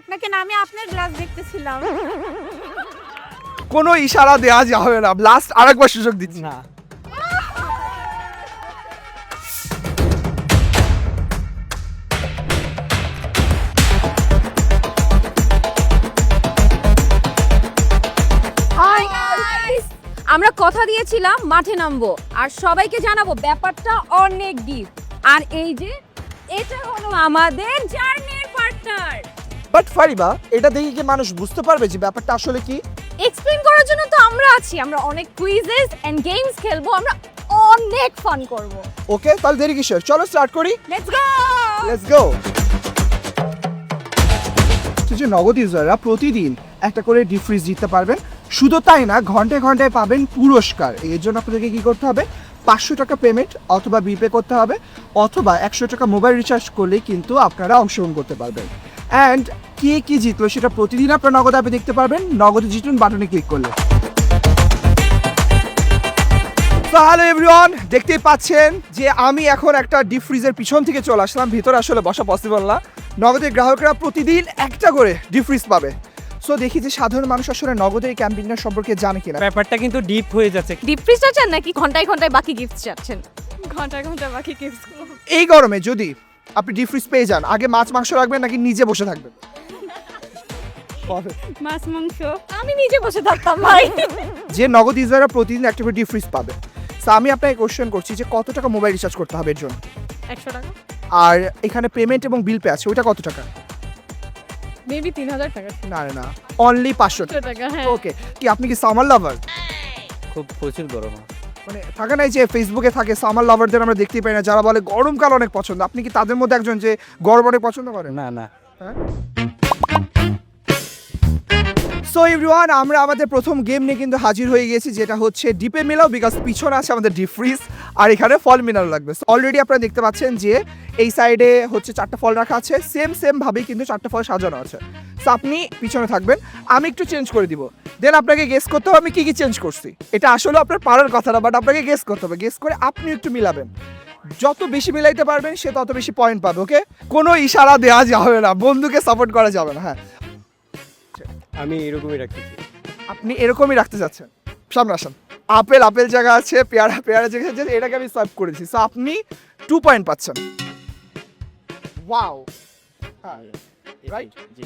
আপনাকে না আমি আপনার গ্লাস দেখতেছিলাম। কোনো ইশারা দেওয়া যাবে না। লাস্ট আরেকবার সুযোগ দিচ্ছি। না। আমরা কথা দিয়েছিলাম মাঠে নামবো। আর সবাইকে জানাব ব্যাপারটা অনেক ডিপ আর এই যে এটা হলো আমাদের জার্নির পার্টনার বাট ফারিবা এটা দেখে কি মানুষ বুঝতে পারবে যে ব্যাপারটা আসলে কি? এক্সপ্লেন করার জন্য তো আমরা আছি। আমরা অনেক কুইজেস এন্ড গেমস খেলব আমরা অনেক ফান করব। ওকে তাহলে দেরি কিসের? চলো স্টার্ট করি। লেটস গো লেটস গো যে নগদ ইউজাররা প্রতিদিন একটা করে ডিপ ফ্রিজ জিততে পারবেন শুধু তাই না ঘন্টায় ঘন্টায় পাবেন পুরস্কার। এর জন্য আপনাদেরকে কি করতে হবে? পাঁচশো টাকা পেমেন্ট অথবা বিপে করতে হবে অথবা একশো টাকা মোবাইল রিচার্জ করলেই কিন্তু আপনারা অংশগ্রহণ করতে পারবেন। অ্যান্ড কে কি জিতলো সেটা প্রতিদিন আপনার নগদ অ্যাপে দেখতে পারবেন। নগদ জিতুন বাটনে ক্লিক করলে। হ্যালো এভরিওয়ান দেখতেই পাচ্ছেন যে আমি এখন একটা ডিপ ফ্রিজের পিছন থেকে চলে আসলাম। ভিতরে আসলে বসা পসিবল না। নগদের গ্রাহকরা প্রতিদিন একটা করে ডিপ ফ্রিজ পাবে। সো দেখি যে সাধারণ মানুষ আসলে নগদের এই ক্যাম্পিংয়ের সম্পর্কে জানে কিনা। ব্যাপারটা কিন্তু ডিপ হয়ে যাচ্ছে। ডিপ ফ্রিজ চাচ্ছেন নাকি ঘন্টায় ঘন্টায় বাকি গিফট চাচ্ছেন? ঘন্টায় ঘন্টায় বাকি গিফট এই গরমে যদি আপনি ডিপ ফ্রিজ পেয়ে যান। আগে মাছ মাংস রাখবেন নাকি নিজে বসে থাকবেন? মাছ মাংস। আমি নিজে বসে থাকতাম ভাই। যে নগদ ইউজাররা প্রতিদিন একটা করে ডিপ ফ্রিজ পাবে। সো আমি আপনাকে কোশ্চেন করছি যে কত টাকা মোবাইল রিচার্জ করতে হবে এর জন্য? একশো টাকা। আর এখানে পেমেন্ট এবং বিল পে আছে ওইটা কত টাকা? মেবি তিন হাজার টাকা। না না, না অনলি পাঁচশো টাকা টাকা। হ্যাঁ। ওকে কি আপনি কি সামার লাভার খুব প্রচুর গরম মানে থাকে নাই যে ফেসবুকে থাকে সামার লাভারদের আমরা দেখতেই পাই না যারা বলে গরমকাল অনেক পছন্দ। আপনি কি তাদের মধ্যে একজন যে গরম অনেক পছন্দ করেন? না না। সো এভরিওয়ান আমরা আমাদের প্রথম গেম নিয়ে কিন্তু হাজির হয়ে গেছি যেটা হচ্ছে ডিপে মেলাও বিকজ পিছনে আছে আমাদের ডিপ ফ্রিজ আর এখানে ফল মিলানো লাগবে। অলরেডি আপনারা দেখতে পাচ্ছেন যে এই সাইডে হচ্ছে চারটা ফল রাখা আছে সেম সেম ভাবেই কিন্তু চারটা ফল সাজানো আছে। সো আপনি পিছনে থাকবেন আমি একটু চেঞ্জ করে দিব। দেন আপনাকে গেস করতে হবে আমি কি কি চেঞ্জ করছি। এটা আসলে আপনার পারার কথা না বাট আপনাকে গেস করতে হবে। গেস করে আপনি একটু মিলাবেন। যত বেশি মিলাইতে পারবেন সে তত বেশি পয়েন্ট পাবে ওকে কোনো ইশারা দেওয়া যাবে না বন্ধুকে সাপোর্ট করা যাবে না হ্যাঁ। আমি এরকমই রাখতেছি। আপনি এরকমই রাখতে চাচ্ছেন সামনে আসেন। আপেল আপেল জায়গা আছে পেয়ারা পেয়ারা জায়গা আছে এটাকে আমি সার্ভ করেছি। সো আপনি টু পয়েন্ট পাচ্ছেন। ওয়াও হ্যাঁ। রাইট জি।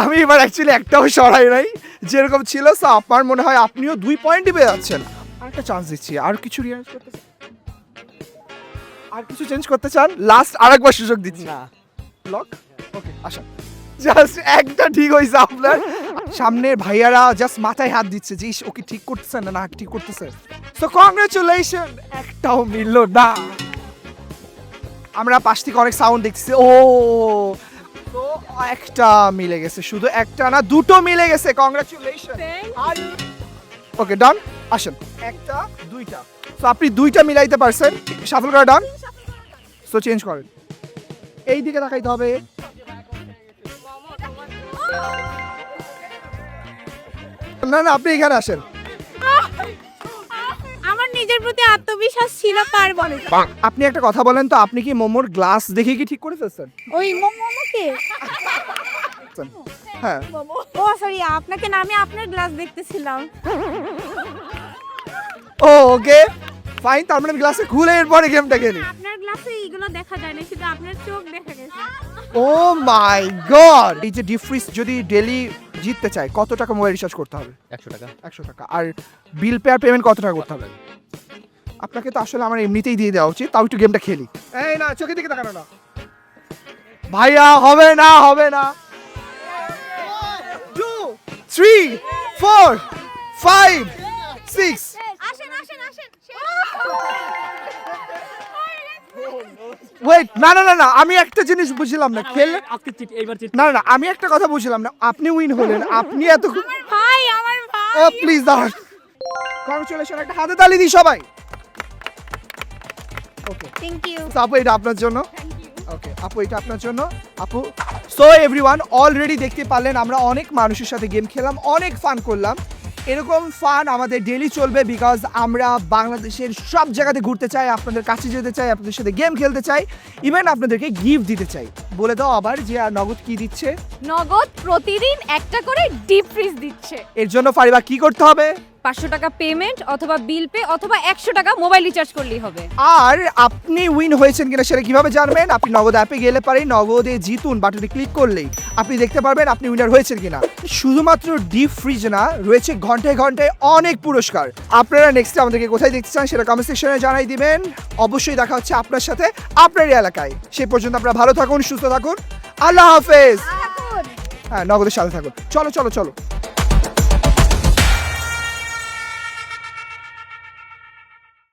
আমি এবার অ্যাকচুয়ালি একটাও সরাই নাই। যেরকম ছিল সো আমার মনে হয় আপনিও দুই পয়েন্টই পেয়ে যাচ্ছেন। আর একটা চান্স দিচ্ছি আর কিছু রিয়াজ করতে আর কিছু চেঞ্জ করতে চান? লাস্ট আরেকবার সুযোগ দিচ্ছি। না। ব্লক ওকে আসা জাস্ট একটা ঠিক হয়েছে আপনার। সামনের ভাইয়ারা জাস্ট মাথায় হাত দিচ্ছে যে ওকে ঠিক করতেছে না না ঠিক করতেছে? তো কংগ্রেচুলেশন একটাও মিলল না। আমরা পাশ থেকে অনেক সাউন্ড দেখছি ও একটা মিলে গেছে শুধু একটা না দুটো মিলে গেছে কংগ্রেচুলেশন ওকে ডান আসেন। একটা দুইটা। তো আপনি দুইটা মিলাইতে পারছেন। সাফল করা ডান সো চেঞ্জ করেন। এই দিকে তাকাইতে হবে। না না আপনি এখানে আসেন। প্রতি আত্মবিশ্বাস ছিল পারব না আপনি একটা কথা বলেন তো আপনি কি মোমোর গ্লাস দেখে কি ঠিক করে ফেলছেন? ওই মোমোকে হ্যাঁ। ও সরি আপনাকে না আমি আপনার গ্লাস দেখতেছিলাম। ও ওকে। ফাইন তার মানে গ্লাসে খুলে এরপরে গেমটা খেলি। আপনার গ্লাসে এইগুলো দেখা যায় না শুধু আপনার চোখ দেখা গেছে। Oh my God! এই যে ডিপ ফ্রিজ যদি ডেলি জিততে চায় কত টাকা মোবাইল রিচার্জ করতে হবে? একশো টাকা। একশো টাকা। আর বিল পে আর পেমেন্ট কত টাকা করতে হবে? আপনাকে তো আসলে আমার এমনিতেই দিয়ে দেওয়া উচিত তাও একটু গেমটা খেলি এই না চোখের দিকে তাকানো না। ভাইয়া হবে না হবে না। Two three four five six wait না না না না আমি একটা জিনিস বুঝলাম না চিট না না না আমি একটা কথা বুঝলাম না আপনি উইন হলেন আপনি এত ভাই আমার ভাই। প্লিজ দাঁড়ান। কংগ্রেচুলেশন একটা হাতে তালি দিই সবাই। ওকে থ্যাংক ইউ আপু এটা আপনার জন্য? ওকে আপু এটা আপনার জন্য? আপু সো এভরিওয়ান অলরেডি দেখতে পারলেন আমরা অনেক মানুষের সাথে গেম খেলাম অনেক ফান করলাম। এরকম ফান আমাদের ডেলি চলবে বিকজ আমরা বাংলাদেশের সব জায়গাতে ঘুরতে চাই আপনাদের কাছে যেতে চাই আপনাদের সাথে গেম খেলতে চাই ইভেন আপনাদেরকে গিফট দিতে চাই। বলে দাও আবার যে নগদ কি দিচ্ছে? নগদ প্রতিদিন একটা করে ডিপ ফ্রিজ দিচ্ছে। এর জন্য ফারিবা কি করতে হবে? পাঁচশো টাকা পেমেন্ট অথবা বিল পে অথবা একশো টাকা মোবাইল রিচার্জ করলেই হবে। আর আপনি উইন হয়েছেন কিনা সেটা কীভাবে জানবেন? আপনি নগদ অ্যাপে গেলে পারে নগদে জিতুন বাটনে ক্লিক করলেই। আপনি দেখতে পারবেন আপনি উইনার হয়েছেন কিনা। শুধুমাত্র ডিপ ফ্রিজ না রয়েছে ঘন্টায় ঘন্টায় অনেক পুরস্কার। আপনারা নেক্সট আমাদেরকে কোথায় দেখতে চান সেটা কমেন্ট সেকশনে জানাই দিবেন। অবশ্যই দেখা হচ্ছে আপনার সাথে আপনার এলাকায়। সেই পর্যন্ত আপনারা ভালো থাকুন সুস্থ থাকুন। আল্লাহ হাফেজ। হ্যাঁ নগদের সাথে থাকুন। চলো চলো চলো।